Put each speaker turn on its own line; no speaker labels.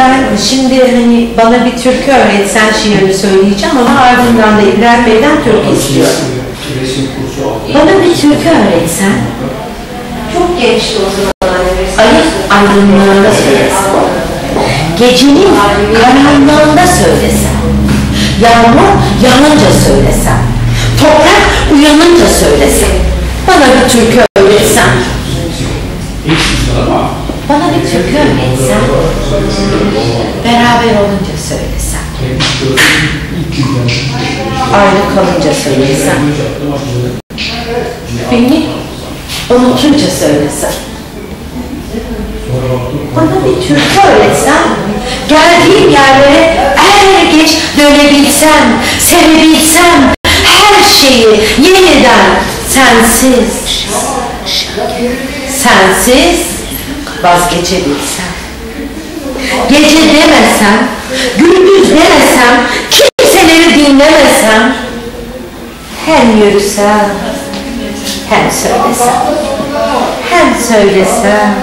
ben şimdi hani bana bir türkü öğretsen şiirini söyleyeceğim ama ardından da İbrahim Bey'den türkü istiyorum. Bana bir türkü öğretsen,
Çok gençti o zaman
ayın aydınlığında söylesen, gecenin karanlığında söylesen, yağmur yağınca söylesen, toprak uyanınca söylesen, bana bir türkü öğretsen,
Hiç ama
bana bir türkü öğretsen, beraber olunca söylesen, ayrı kalınca söylesen, beni unutunca söylesen. Bana bir türkü öğretsen, geldiğim yerlere er geç dönebilsem, sevebilsem, her şeyi yeniden sensiz, sensiz vazgeçebilsem. Gece demesem, gündüz demesem, kimseleri dinlemesem, hem yürüsem, hem söylesem, hem söylesem,